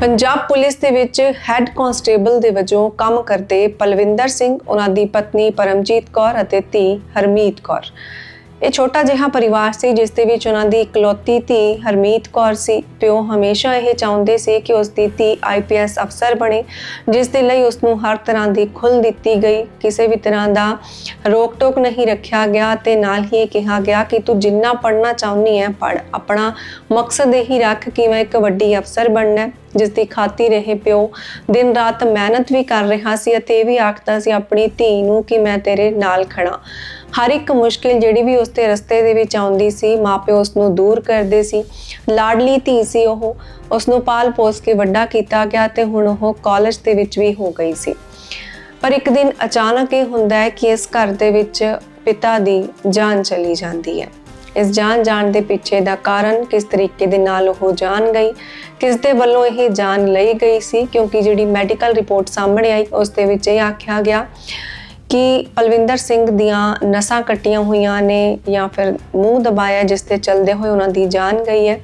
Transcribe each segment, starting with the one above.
Punjab police ਦੇ ਵਿੱਚ head constable ਦੇ ਵਜੋਂ ਕੰਮ ਕਰਦੇ ਪਲਵਿੰਦਰ ਸਿੰਘ, ਉਹਨਾਂ ਦੀ ਪਤਨੀ ਪਰਮਜੀਤ ਕੌਰ ਅਤੇ ਧੀ ਹਰਮੀਤ ਕੌਰ। ਇਹ ਛੋਟਾ ਜਿਹਾ ਪਰਿਵਾਰ ਸੀ, ਜਿਸ ਦੇ ਵਿੱਚ ਉਹਨਾਂ ਦੀ ਇਕਲੌਤੀ ਧੀ ਹਰਮੀਤ ਕੌਰ ਸੀ। ਪਿਓ ਹਮੇਸ਼ਾ ਇਹ ਚਾਹੁੰਦੇ ਸੀ ਕਿ ਉਸ ਦੀ ਧੀ ਆਈਪੀਐਸ ਅਫਸਰ ਬਣੇ, ਜਿਸ ਦੇ ਲਈ ਉਸ ਨੂੰ ਹਰ ਤਰ੍ਹਾਂ ਦੀ ਖੁੱਲ੍ਹ ਦਿੱਤੀ ਗਈ। ਕਿਸੇ ਵੀ ਤਰ੍ਹਾਂ ਦਾ ਰੋਕ ਟੋਕ ਨਹੀਂ ਰੱਖਿਆ ਗਿਆ ਤੇ ਨਾਲ ਹੀ ਇਹ ਕਿਹਾ ਗਿਆ ਕਿ ਤੂੰ ਜਿੰਨਾ ਪੜ੍ਹਨਾ ਚਾਹੁੰਦੀ ਹੈ ਪੜ੍ਹ। ਆਪਣਾ ਮਕਸਦ ਇਹੀ ਰੱਖ ਕਿ ਮੈਂ ਇੱਕ ਵੱਡੀ ਅਫਸਰ ਬਣਨਾ ਹੈ। ਜਿਸ ਦੀ ਖਾਤਰ ਇਹ ਪਿਓ। ਦਿਨ ਰਾਤ ਮਿਹਨਤ ਵੀ ਕਰ ਰਿਹਾ ਸੀ ਅਤੇ ਇਹ ਵੀ ਆਖਦਾ ਸੀ, ਆਪਣੀ ਧੀ ਨੂੰ ਕਿ ਮੈਂ ਤੇਰੇ ਨਾਲ ਖੜਾ ਹਰ ਇੱਕ ਮੁਸ਼ਕਿਲ ਜਿਹੜੀ ਵੀ ਉਸ ਦੇ ਰਸਤੇ ਦੇ ਵਿੱਚ ਆਉਂਦੀ ਸੀ, ਮਾਪਿਓ ਉਸ ਨੂੰ ਦੂਰ ਕਰਦੇ ਸੀ। ਲਾਡਲੀ ਧੀ ਸੀ ਉਹ। ਉਸ ਨੂੰ ਪਾਲ ਪੋਸ ਕੇ ਵੱਡਾ ਕੀਤਾ ਗਿਆ ਤੇ ਹੁਣ ਉਹ ਕਾਲਜ ਦੇ ਵਿੱਚ ਵੀ ਹੋ ਗਈ ਸੀ। ਪਰ ਇੱਕ ਦਿਨ ਅਚਾਨਕ ਇਹ ਹੁੰਦਾ ਹੈ ਕਿ ਇਸ ਘਰ ਦੇ ਵਿੱਚ ਪਿਤਾ ਦੀ ਜਾਨ ਚਲੀ ਜਾਂਦੀ ਹੈ। ਇਸ ਜਾਨ ਜਾਣ ਦੇ ਪਿੱਛੇ ਦਾ ਕਾਰਨ ਕਿਸ ਤਰੀਕੇ ਦੇ ਨਾਲ ਉਹ ਜਾਣ ਗਈ, ਕਿਸ ਦੇ ਵੱਲੋਂ ਇਹ ਜਾਨ ਲਈ ਗਈ ਸੀ, ਕਿਉਂਕਿ ਜਿਹੜੀ ਮੈਡੀਕਲ ਰਿਪੋਰਟ ਸਾਹਮਣੇ ਆਈ, ਉਸ ਦੇ ਵਿੱਚ ਇਹ ਆਖਿਆ ਗਿਆ ਕਿ ਪਲਵਿੰਦਰ ਸਿੰਘ ਦੀਆਂ ਨਸਾਂ ਕੱਟੀਆਂ ਹੋਈਆਂ ਨੇ ਜਾਂ ਫਿਰ ਮੂੰਹ ਦਬਾਇਆ ਜਿਸ ਤੇ ਚਲਦੇ ਹੋਏ ਉਹਨਾਂ ਦੀ ਜਾਨ ਗਈ ਹੈ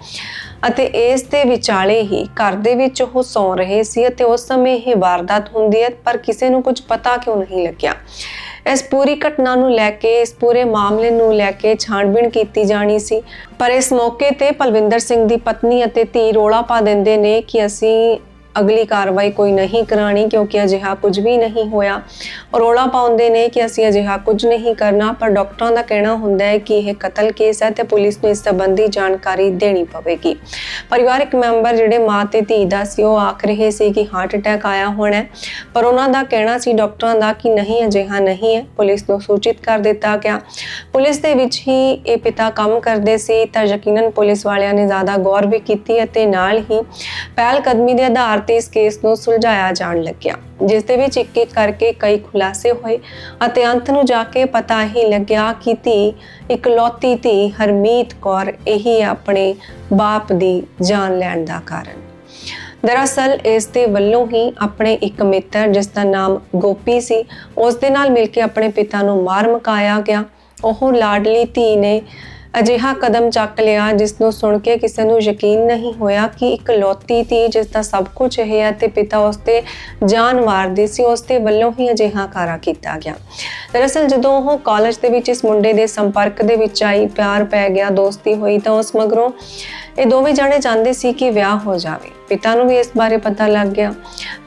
ਅਤੇ ਇਸ ਦੇ ਵਿਚਾਲੇ ਹੀ ਘਰ ਦੇ ਵਿੱਚ ਉਹ ਸੌ ਰਹੇ ਸੀ ਅਤੇ ਉਸ ਸਮੇਂ ਇਹ ਵਾਰਦਾਤ ਹੁੰਦੀ ਹੈ, ਪਰ ਕਿਸੇ ਨੂੰ ਕੁਝ ਪਤਾ ਕਿਉਂ ਨਹੀਂ ਲੱਗਿਆ। ਇਸ ਪੂਰੀ ਘਟਨਾ ਨੂੰ ਲੈ ਕੇ, ਇਸ ਪੂਰੇ ਮਾਮਲੇ ਨੂੰ ਲੈ ਕੇ ਛਾਣਬੀਣ ਕੀਤੀ ਜਾਣੀ ਸੀ। ਪਰ ਇਸ ਮੌਕੇ ਤੇ ਪਲਵਿੰਦਰ ਸਿੰਘ ਦੀ ਪਤਨੀ ਅਤੇ ਧੀ ਰੋਲਾ ਪਾ ਦਿੰਦੇ ਨੇ ਕਿ ਅਸੀਂ ਅਗਲੀ ਕਾਰਵਾਈ ਕੋਈ ਨਹੀਂ ਕਰਾਣੀ ਕਿਉਂਕਿ ਅਜਿਹਾ ਕੁਝ ਵੀ ਨਹੀਂ ਹੋਇਆ। ਰੋਲਾ ਪਾਉਂਦੇ ਨੇ ਕਿ ਅਸੀਂ ਅਜਿਹਾ ਕੁਝ ਨਹੀਂ ਕਰਨਾ, ਪਰ ਡਾਕਟਰਾਂ ਦਾ ਕਹਿਣਾ ਹੁੰਦਾ ਹੈ ਕਿ ਇਹ ਕਤਲ ਕੇਸ ਹੈ ਤੇ ਪੁਲਿਸ ਨੂੰ ਇਸ ਸੰਬੰਧੀ ਜਾਣਕਾਰੀ ਦੇਣੀ ਪਵੇਗੀ। ਪਰਿਵਾਰਕ ਮੈਂਬਰ ਜਿਹੜੇ ਮਾਂ ਤੇ ਧੀ ਦਾ ਸੀ, ਉਹ ਆਖ ਰਹੇ ਸੀ ਕਿ ਹਾਰਟ ਅਟੈਕ ਆਇਆ ਹੋਣਾ ਪਰ ਉਹਨਾਂ ਦਾ ਕਹਿਣਾ ਸੀ ਡਾਕਟਰਾਂ ਦਾ ਕਿ ਨਹੀਂ, ਅਜਿਹਾ ਨਹੀਂ ਹੈ। ਪੁਲਿਸ ਨੂੰ ਸੂਚਿਤ ਕਰ ਦਿੱਤਾ ਗਿਆ। ਪੁਲਿਸ ਦੇ ਵਿੱਚ ਹੀ ਇਹ ਪਿਤਾ ਕੰਮ ਕਰਦੇ ਸੀ ਤਾਂ ਯਕੀਨਨ ਪੁਲਿਸ ਵਾਲਿਆਂ ਨੇ ਜ਼ਿਆਦਾ ਗੌਰ ਵੀ ਕੀਤੀ ਅਤੇ ਨਾਲ ਹੀ ਪਹਿਲ ਕਦਮੀ ਦੇ ਆਧਾਰ ਤੇ ਇਸ ਕੇਸ ਨੂੰ ਸੁਲਝਾਇਆ ਜਾਣ ਲੱਗਿਆ, ਜਿਸ ਦੇ ਵਿੱਚ ਇੱਕ ਇੱਕ ਕਰਕੇ ਕਈ ਖੁਲਾਸੇ ਹੋਏ ਅਤੇ ਅੰਤ ਨੂੰ ਜਾ ਕੇ ਪਤਾ ਹੀ ਲੱਗਿਆ ਕਿ ਧੀ, ਇਕਲੌਤੀ ਧੀ ਹਰਮੀਤ ਕੌਰ ਇਹੀ ਆਪਣੇ ਬਾਪ ਦੀ ਜਾਨ ਲੈਣ ਦਾ ਕਾਰਨ। ਦਰਅਸਲ ਇਸ ਦੇ ਵੱਲੋਂ ਹੀ ਆਪਣੇ ਇੱਕ ਮਿੱਤਰ, ਜਿਸ ਦਾ ਨਾਮ ਗੋਪੀ ਸੀ, ਉਸ ਦੇ ਨਾਲ ਮਿਲ ਕੇ ਆਪਣੇ ਪਿਤਾ ਨੂੰ ਮਾਰ ਮੁਕਾਇਆ ਗਿਆ। ਉਹ ਲਾਡਲੀ ਧੀ ਨੇ ਅਜਿਹਾ ਕਦਮ ਚੱਕ ਲਿਆ ਜਿਸ ਨੂੰ ਸੁਣ ਕੇ ਕਿਸੇ ਨੂੰ ਯਕੀਨ ਨਹੀਂ ਹੋਇਆ ਕਿ ਇੱਕ ਧੀ ਜਿਸ ਦਾ ਸਭ ਕੁਝ ਹੈ ਹੈ ਪਿਤਾ ਉਸ ਤੇ ਜਾਨ ਮਾਰਦੀ ਸੀ, ਉਸ ਦੇ ਵੱਲੋਂ ਹੀ ਅਜਿਹਾ ਕਾਰਾ ਕੀਤਾ ਗਿਆ। ਦਰਅਸਲ ਜਦੋਂ ਉਹ ਕਾਲਜ ਦੇ ਵਿੱਚ ਇਸ ਮੁੰਡੇ ਦੇ ਸੰਪਰਕ ਦੇ ਵਿੱਚ ਆਈ, ਪਿਆਰ ਪੈ ਗਿਆ, ਦੋਸਤੀ ਹੋਈ ਤਾਂ ਉਸ ਮਗਰੋਂ ਇਹ ਦੋਵੇਂ ਜਾਣੇ ਚਾਹੁੰਦੇ ਸੀ ਕਿ ਵਿਆਹ ਹੋ ਜਾਵੇ। ਪਿਤਾ ਨੂੰ ਵੀ ਇਸ ਬਾਰੇ ਪਤਾ ਲੱਗ ਗਿਆ।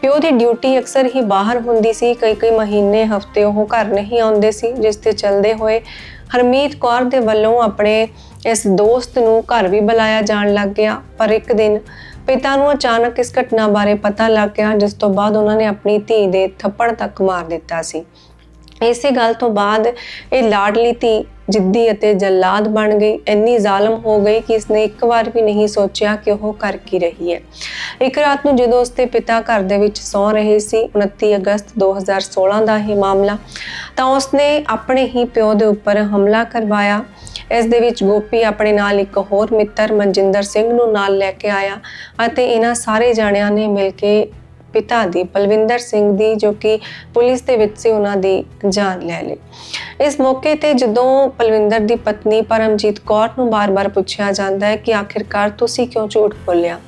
ਪਿਓ ਦੀ ਡਿਊਟੀ ਅਕਸਰ ਹੀ ਬਾਹਰ ਹੁੰਦੀ ਸੀ ਕਈ ਕਈ ਮਹੀਨੇ, ਹਫ਼ਤੇ ਉਹ ਘਰ ਨਹੀਂ ਆਉਂਦੇ ਸੀ, ਜਿਸ ਤੇ ਚੱਲਦੇ ਹੋਏ ਹਰਮੀਤ ਕੌਰ ਦੇ ਵੱਲੋਂ ਆਪਣੇ ਇਸ ਦੋਸਤ ਨੂੰ ਘਰ ਵੀ ਬੁਲਾਇਆ ਜਾਣ ਲੱਗ ਗਿਆ। ਪਰ ਇੱਕ ਦਿਨ ਪਿਤਾ ਨੂੰ ਅਚਾਨਕ ਇਸ ਘਟਨਾ ਬਾਰੇ ਪਤਾ ਲੱਗ ਗਿਆ, ਜਿਸ ਤੋਂ ਬਾਅਦ ਉਹਨਾਂ ਨੇ ਆਪਣੀ ਧੀ ਦੇ ਥੱਪੜ ਤੱਕ ਮਾਰ ਦਿੱਤਾ ਸੀ। ਇਸੇ ਗੱਲ ਤੋਂ ਬਾਅਦ ਇਹ ਲਾਡਲੀ ਧੀ ਜਿੱਦੀ ਅਤੇ ਜਲਾਦ ਬਣ ਗਈ। ਇੰਨੀ ਜ਼ਾਲਮ ਹੋ ਗਈ ਕਿ ਇਸਨੇ ਇੱਕ ਵਾਰ ਵੀ ਨਹੀਂ ਸੋਚਿਆ ਕਿ ਉਹ ਕਰ ਕੀ ਰਹੀ ਹੈ। ਇੱਕ ਰਾਤ ਨੂੰ ਜਦੋਂ ਉਸਦੇ ਪਿਤਾ ਘਰ ਦੇ ਵਿੱਚ ਸੌ ਰਹੇ ਸੀ 29 ਅਗਸਤ 2016 ਦਾ ਇਹ ਮਾਮਲਾ, ਤਾਂ ਉਸਨੇ ਆਪਣੇ ਹੀ ਪਿਓ ਦੇ ਉੱਪਰ ਹਮਲਾ ਕਰਵਾਇਆ। ਇਸ ਦੇ ਵਿੱਚ ਗੋਪੀ ਆਪਣੇ ਨਾਲ ਇੱਕ ਹੋਰ ਮਿੱਤਰ ਮਨਜਿੰਦਰ ਸਿੰਘ ਨੂੰ ਨਾਲ ਲੈ ਕੇ ਆਇਆ ਅਤੇ ਇਹਨਾਂ ਸਾਰੇ ਜਾਣਿਆਂ ਨੇ ਮਿਲ ਕੇ ਪਿਤਾ ਦੀ, ਪਲਵਿੰਦਰ ਸਿੰਘ ਦੀ, ਜੋ ਕਿ ਪੁਲਿਸ ਦੇ ਵਿੱਚ ਸੀ, ਉਹਨਾਂ ਦੀ ਜਾਨ ਲੈ ਲਈ। ਇਸ ਮੌਕੇ ਤੇ ਜਦੋਂ ਪਲਵਿੰਦਰ ਦੀ ਪਤਨੀ ਪਰਮਜੀਤ ਕੌਰ ਨੂੰ ਬਾਰ-ਬਾਰ ਪੁੱਛਿਆ ਜਾਂਦਾ ਹੈ ਕਿ ਆਖਿਰਕਾਰ ਤੁਸੀਂ ਕਿਉਂ ਝੂਠ ਬੋਲਿਆ?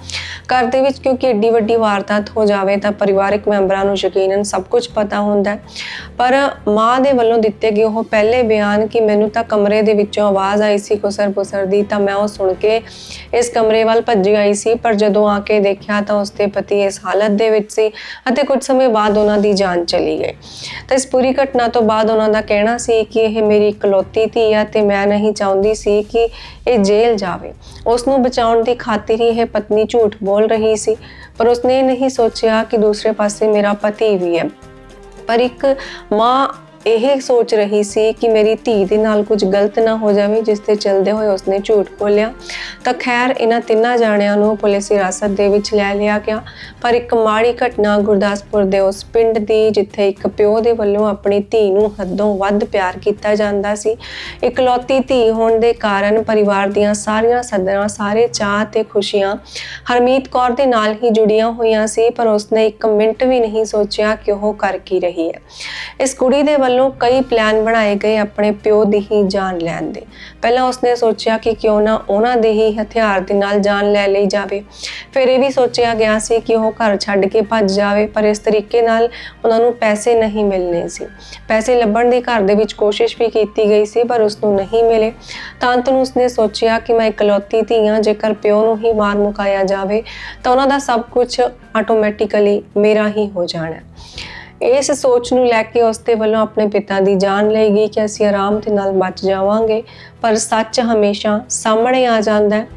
ਘਰ ਦੇ ਵਿੱਚ ਕਿਉਂਕਿ ਏਡੀ ਵੱਡੀ ਵਾਰਦਾਤ ਹੋ ਜਾਵੇ ਤਾਂ ਪਰਿਵਾਰਕ ਮੈਂਬਰਾਂ ਨੂੰ ਯਕੀਨਨ ਸਭ ਕੁਝ ਪਤਾ ਹੁੰਦਾ ਹੈ। ਪਰ ਮਾਂ ਦੇ ਵੱਲੋਂ ਦਿੱਤੇ ਗਏ ਉਹ ਪਹਿਲੇ ਬਿਆਨ ਕਿ ਮੈਨੂੰ ਤਾਂ ਕਮਰੇ ਦੇ ਵਿੱਚੋਂ ਆਵਾਜ਼ ਆਈ ਸੀ ਕੁਸਰ-ਪੁਸਰ ਦੀ, ਤਾਂ ਮੈਂ ਉਹ ਸੁਣ ਕੇ ਇਸ ਕਮਰੇ ਵੱਲ ਭੱਜੀ ਆਈ ਸੀ। ਪਰ ਜਦੋਂ ਆ ਕੇ ਦੇਖਿਆ ਤਾਂ ਉਸਦੇ ਪਤੀ ਇਸ ਹਾਲਤ ਦੇ ਵਿੱਚ ਸੀ ਅਤੇ ਕੁਝ ਸਮੇਂ ਬਾਅਦ ਉਹਨਾਂ ਦੀ ਜਾਨ ਚਲੀ ਗਈ। ਤਾਂ ਇਸ ਪੂਰੀ ਘਟਨਾ ਤੋਂ ਬਾਅਦ ਉਹਨਾਂ ਦਾ ਕਹਿਣਾ ਸੀ ਕਿ ਇਹ ਮੇਰੀ ਇਕਲੌਤੀ ਧੀ ਹੈ ਤੇ ਮੈਂ ਨਹੀਂ ਚਾਹੁੰਦੀ ਸੀ ਕਿ ਇਹ ਜੇਲ੍ਹ ਜਾਵੇ। ਉਸ ਨੂੰ ਬਚਾਉਣ ਦੀ ਖਾਤਰ ਹੀ ਇਹ ਪਤਨੀ ਝੂਠ ਬੋਲ ਰਹੀ ਸੀ, ਪਰ ਉਸਨੇ ਨਹੀਂ ਸੋਚਿਆ ਕਿ ਦੂਸਰੇ ਪਾਸੇ ਮੇਰਾ ਪਤੀ ਵੀ ਹੈ। ਪਰ ਇੱਕ ਮਾਂ ਇਹ ਸੋਚ ਰਹੀ ਸੀ ਕਿ ਮੇਰੀ ਧੀ ਦੇ ਨਾਲ ਕੁਝ ਗਲਤ ਨਾ ਹੋ ਜਾਵੇ, ਜਿਸ ਤੇ ਚਲਦੇ ਹੋਏ ਉਸਨੇ ਝੂਠ ਬੋਲਿਆ। ਤਾਂ ਖੈਰ ਇਹਨਾਂ ਤਿੰਨਾਂ ਜਾਣਿਆਂ ਨੂੰ ਪੁਲਿਸ ਹਿਰਾਸਤ ਦੇ ਵਿੱਚ ਲੈ ਲਿਆ ਗਿਆ। ਪਰ ਇੱਕ ਮਾੜੀ ਘਟਨਾ ਗੁਰਦਾਸਪੁਰ ਦੇ ਉਸ ਪਿੰਡ ਦੀ, ਜਿੱਥੇ ਇੱਕ ਪਿਓ ਦੇ ਵੱਲੋਂ ਆਪਣੀ ਧੀ ਨੂੰ ਹੱਦੋਂ ਵੱਧ ਪਿਆਰ ਕੀਤਾ ਜਾਂਦਾ ਸੀ। ਇਕਲੌਤੀ ਧੀ ਹੋਣ ਦੇ ਕਾਰਨ ਪਰਿਵਾਰ ਦੀਆਂ ਸਾਰੀਆਂ ਸਦਰਾਂ ਸਾਰੇ ਚਾਹ ਤੇ ਖੁਸ਼ੀਆਂ ਹਰਮੀਤ ਕੌਰ ਦੇ ਨਾਲ ਹੀ ਜੁੜੀਆਂ ਹੋਈਆਂ ਸੀ, ਪਰ ਉਸਨੇ ਇੱਕ ਮਿੰਟ ਵੀ ਨਹੀਂ ਸੋਚਿਆ ਕਿ ਉਹ ਕਰ ਕੀ ਰਹੀ ਹੈ। ਇਸ ਕੁੜੀ ਦੇ ਵੱਲੋਂ ਕਈ ਪਲਾਨ ਬਣਾਏ ਗਏ ਆਪਣੇ ਪਿਓ ਦੀ ਹੀ ਜਾਨ ਲੈਣ ਦੇ। ਪਹਿਲਾਂ ਉਸਨੇ ਸੋਚਿਆ ਕਿ ਕਿਉਂ ਨਾ ਉਹਨਾਂ ਦੇ ਹੀ ਹਥਿਆਰ ਦੇ ਨਾਲ ਜਾਨ ਲੈ ਲਈ ਜਾਵੇ। ਫਿਰ ਇਹ ਵੀ ਸੋਚਿਆ ਗਿਆ ਸੀ ਕਿ ਉਹ ਘਰ ਛੱਡ ਕੇ ਭੱਜ ਜਾਵੇ, ਪਰ ਇਸ ਤਰੀਕੇ ਨਾਲ ਉਹਨਾਂ ਨੂੰ ਪੈਸੇ ਨਹੀਂ ਮਿਲਨੇ ਸੀ। ਪੈਸੇ ਲੱਭਣ ਦੀ ਘਰ ਦੇ ਵਿੱਚ ਕੋਸ਼ਿਸ਼ ਵੀ ਕੀਤੀ ਗਈ ਸੀ, ਪਰ ਉਸ ਨੂੰ ਨਹੀਂ ਮਿਲੇ। ਤਾਂ ਅੰਤ ਨੂੰ ਉਸਨੇ ਸੋਚਿਆ ਕਿ ਮੈਂ ਇਕਲੌਤੀ ਧੀ ਹਾਂ, ਜੇਕਰ ਪਿਓ ਨੂੰ ਹੀ ਮਾਰ ਮੁਕਾਇਆ ਜਾਵੇ, ਤਾਂ ਉਹਨਾਂ ਦਾ ਸਭ ਕੁਝ ਆਟੋਮੈਟਿਕਲੀ ਮੇਰਾ ਹੀ ਹੋ ਜਾਣਾ। ਇਸ ਸੋਚ ਨੂੰ ਲੈ ਕੇ ਉਸਦੇ ਵੱਲੋਂ ਆਪਣੇ ਪਿਤਾ ਦੀ ਜਾਨ ਲਈ ਗਈ ਕਿ ਅਸੀਂ ਆਰਾਮ ਦੇ ਨਾਲ ਬਚ ਜਾਵਾਂਗੇ। ਪਰ ਸੱਚ ਹਮੇਸ਼ਾ ਸਾਹਮਣੇ ਆ ਜਾਂਦਾ ਹੈ।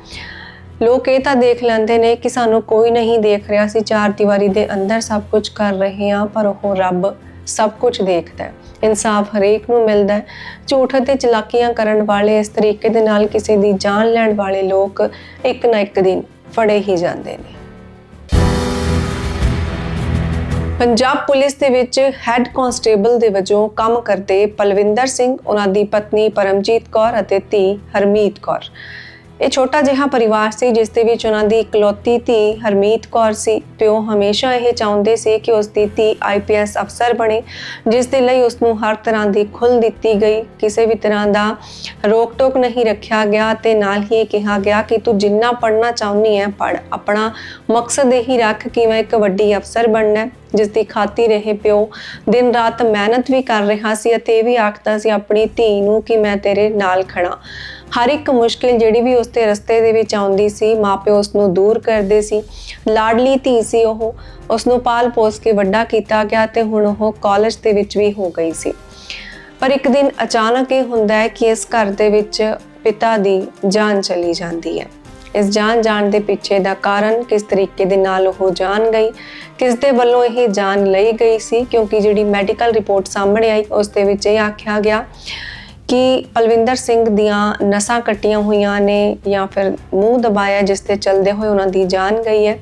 ਲੋਕ ਇਹ ਤਾਂ ਦੇਖ ਲੈਂਦੇ ਨੇ ਕਿ ਸਾਨੂੰ ਕੋਈ ਨਹੀਂ ਦੇਖ ਰਿਹਾ। ਸੀ ਚਾਰ ਦੀਵਾਰੀ ਦੇ ਅੰਦਰ ਸਭ ਕੁਝ ਕਰ ਰਹੇ ਹਾਂ, ਪਰ ਉਹ ਰੱਬ ਸਭ ਕੁਝ ਦੇਖਦਾ ਹੈ। ਇਨਸਾਫ ਹਰੇਕ ਨੂੰ ਮਿਲਦਾ ਹੈ। ਝੂਠ ਅਤੇ ਚਲਾਕੀਆਂ ਕਰਨ ਵਾਲੇ ਇਸ ਤਰੀਕੇ ਦੇ ਨਾਲ ਕਿਸੇ ਦੀ ਜਾਨ ਲੈਣ ਵਾਲੇ ਲੋਕ ਇੱਕ ਨਾ ਇੱਕ ਦਿਨ ਫੜੇ ਹੀ ਜਾਂਦੇ ਨੇ। ਪੰਜਾਬ ਪੁਲਿਸ ਦੇ ਵਿੱਚ ਹੈੱਡ ਕਾਂਸਟੇਬਲ ਦੇ ਵਜੋਂ ਕੰਮ ਕਰਦੇ ਪਲਵਿੰਦਰ ਸਿੰਘ, ਉਹਨਾਂ ਦੀ ਪਤਨੀ ਪਰਮਜੀਤ ਕੌਰ ਅਤੇ ਧੀ ਹਰਮੀਤ ਕੌਰ। ਇਹ ਛੋਟਾ ਜਿਹਾ ਪਰਿਵਾਰ ਸੀ, ਜਿਸ ਦੇ ਵਿੱਚ ਉਹਨਾਂ ਦੀ ਇਕਲੌਤੀ ਧੀ ਹਰਮੀਤ ਕੌਰ ਸੀ। ਪਿਓ ਹਮੇਸ਼ਾ ਇਹ ਚਾਹੁੰਦੇ ਸੀ ਕਿ ਉਸ ਦੀ ਧੀ ਆਈਪੀਐਸ ਅਫਸਰ ਬਣੇ, ਜਿਸ ਦੇ ਲਈ ਉਸ ਨੂੰ ਹਰ ਤਰ੍ਹਾਂ ਦੀ ਖੁੱਲ੍ਹ ਦਿੱਤੀ ਗਈ। ਕਿਸੇ ਵੀ ਤਰ੍ਹਾਂ ਦਾ ਰੋਕ ਟੋਕ ਨਹੀਂ ਰੱਖਿਆ ਗਿਆ ਤੇ ਨਾਲ ਹੀ ਇਹ ਕਿਹਾ ਗਿਆ ਕਿ ਤੂੰ ਜਿੰਨਾ ਪੜ੍ਹਨਾ ਚਾਹੁੰਦੀ ਹੈ ਪੜ੍ਹ। ਆਪਣਾ ਮਕਸਦ ਇਹੀ ਰੱਖ ਕਿ ਮੈਂ ਇੱਕ ਵੱਡੀ ਅਫਸਰ ਬਣਨਾ ਹੈ। ਜਿਸ ਦੀ ਖਾਤਰ ਇਹ ਪਿਓ। ਦਿਨ ਰਾਤ ਮਿਹਨਤ ਵੀ ਕਰ ਰਿਹਾ ਸੀ ਅਤੇ ਇਹ ਵੀ ਆਖਦਾ ਸੀ ਆਪਣੀ ਧੀ ਨੂੰ ਕਿ ਮੈਂ ਤੇਰੇ ਨਾਲ ਖੜਾ ਹਰ ਇੱਕ ਮੁਸ਼ਕਿਲ ਜਿਹੜੀ ਵੀ ਉਸ ਦੇ ਰਸਤੇ ਦੇ ਵਿੱਚ ਆਉਂਦੀ ਸੀ, ਮਾਪਿਓ ਉਸ ਨੂੰ ਦੂਰ ਕਰਦੇ ਸੀ। ਲਾਡਲੀ ਧੀ ਸੀ ਉਹ। ਉਸ ਨੂੰ ਪਾਲ ਪੋਸ ਕੇ ਵੱਡਾ ਕੀਤਾ ਗਿਆ ਤੇ ਹੁਣ ਉਹ ਕਾਲਜ ਦੇ ਵਿੱਚ ਵੀ ਹੋ ਗਈ ਸੀ। ਪਰ ਇੱਕ ਦਿਨ ਅਚਾਨਕ ਇਹ ਹੁੰਦਾ ਹੈ ਕਿ ਇਸ ਘਰ ਦੇ ਵਿੱਚ ਪਿਤਾ ਦੀ ਜਾਨ ਚਲੀ ਜਾਂਦੀ ਹੈ। ਇਸ ਜਾਨ ਜਾਣ ਦੇ ਪਿੱਛੇ ਦਾ ਕਾਰਨ ਕਿਸ ਤਰੀਕੇ ਦੇ ਨਾਲ ਉਹ ਜਾਣ ਗਈ, ਕਿਸ ਦੇ ਵੱਲੋਂ ਇਹ ਜਾਨ ਲਈ ਗਈ ਸੀ, ਕਿਉਂਕਿ ਜਿਹੜੀ ਮੈਡੀਕਲ ਰਿਪੋਰਟ ਸਾਹਮਣੇ ਆਈ, ਉਸ ਦੇ ਵਿੱਚ ਇਹ ਆਖਿਆ ਗਿਆ ਕਿ ਪਲਵਿੰਦਰ ਸਿੰਘ ਦੀਆਂ ਨਸਾਂ ਕੱਟੀਆਂ ਹੋਈਆਂ ਨੇ ਜਾਂ ਫਿਰ ਮੂੰਹ ਦਬਾਇਆ ਜਿਸ ਤੇ ਚਲਦੇ ਹੋਏ ਉਹਨਾਂ ਦੀ ਜਾਨ ਗਈ ਹੈ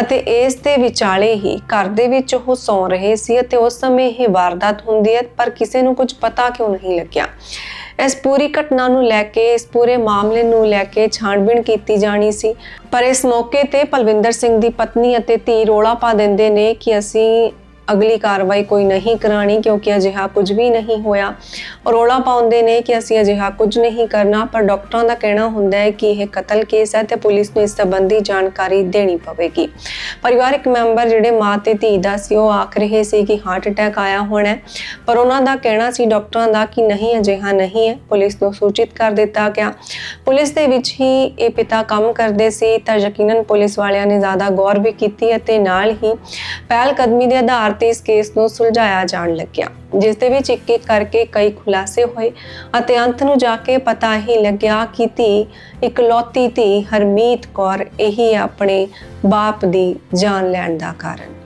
ਅਤੇ ਇਸ ਦੇ ਵਿਚਾਲੇ ਹੀ ਘਰ ਦੇ ਵਿੱਚ ਉਹ ਸੌਂ ਰਹੇ ਸੀ ਅਤੇ ਉਸ ਸਮੇਂ ਇਹ ਵਾਰਦਾਤ ਹੁੰਦੀ ਹੈ, ਪਰ ਕਿਸੇ ਨੂੰ ਕੁਝ ਪਤਾ ਕਿਉਂ ਨਹੀਂ ਲੱਗਿਆ। ਇਸ ਪੂਰੀ ਘਟਨਾ ਨੂੰ ਲੈ ਕੇ, ਇਸ ਪੂਰੇ ਮਾਮਲੇ ਨੂੰ ਲੈ ਕੇ ਛਾਣਬੀਣ ਕੀਤੀ ਜਾਣੀ ਸੀ। ਪਰ ਇਸ ਮੌਕੇ ਤੇ ਪਲਵਿੰਦਰ ਸਿੰਘ ਦੀ ਪਤਨੀ ਅਤੇ ਧੀ ਰੋਲਾ ਪਾ ਦਿੰਦੇ ਨੇ ਕਿ ਅਸੀਂ ਅਗਲੀ ਕਾਰਵਾਈ ਕੋਈ ਨਹੀਂ ਕਰਾਣੀ ਕਿਉਂਕਿ ਅਜਿਹਾ ਕੁਝ ਵੀ ਨਹੀਂ ਹੋਇਆ। ਰੋਲਾ ਪਾਉਂਦੇ ਨੇ ਕਿ ਅਸੀਂ ਅਜਿਹਾ ਕੁਝ ਨਹੀਂ ਕਰਨਾ, ਪਰ ਡਾਕਟਰਾਂ ਦਾ ਕਹਿਣਾ ਹੁੰਦਾ ਹੈ ਕਿ ਇਹ ਕਤਲ ਕੇਸ ਹੈ ਤੇ ਪੁਲਿਸ ਨੂੰ ਇਸ ਸੰਬੰਧੀ ਜਾਣਕਾਰੀ ਦੇਣੀ ਪਵੇਗੀ। ਪਰਿਵਾਰਕ ਮੈਂਬਰ ਜਿਹੜੇ ਮਾਂ ਤੇ ਧੀ ਦਾ ਸੀ, ਉਹ ਆਖ ਰਹੇ ਸੀ ਕਿ ਹਾਰਟ ਅਟੈਕ ਆਇਆ ਹੋਣਾ ਪਰ ਉਹਨਾਂ ਦਾ ਕਹਿਣਾ ਸੀ ਡਾਕਟਰਾਂ ਦਾ ਕਿ ਨਹੀਂ, ਅਜਿਹਾ ਨਹੀਂ ਹੈ। ਪੁਲਿਸ ਨੂੰ ਸੂਚਿਤ ਕਰ ਦਿੱਤਾ ਗਿਆ। ਪੁਲਿਸ ਦੇ ਵਿੱਚ ਹੀ ਇਹ ਪਿਤਾ ਕੰਮ ਕਰਦੇ ਸੀ, ਤਾਂ ਯਕੀਨਨ ਪੁਲਿਸ ਵਾਲਿਆਂ ਨੇ ਜ਼ਿਆਦਾ ਗੌਰ ਵੀ ਕੀਤੀ ਅਤੇ ਨਾਲ ਹੀ ਪਹਿਲ ਕਦਮੀ ਦੇ ਆਧਾਰ ਤੇ ਇਸ ਕੇਸ ਨੂੰ ਸੁਲਝਾਇਆ ਜਾਣ ਲੱਗਿਆ। ਜਿਸ ਦੇ ਵਿੱਚ ਇੱਕ ਇੱਕ ਕਰਕੇ ਕਈ ਖੁਲਾਸੇ ਹੋਏ ਅਤੇ ਅੰਤ ਨੂੰ ਜਾ ਕੇ ਪਤਾ ਹੀ ਲੱਗਿਆ ਕਿ ਧੀ, ਇਕਲੌਤੀ ਧੀ ਹਰਮੀਤ ਕੌਰ, ਇਹੀ ਆਪਣੇ ਬਾਪ ਦੀ ਜਾਨ ਲੈਣ ਦਾ ਕਾਰਨ।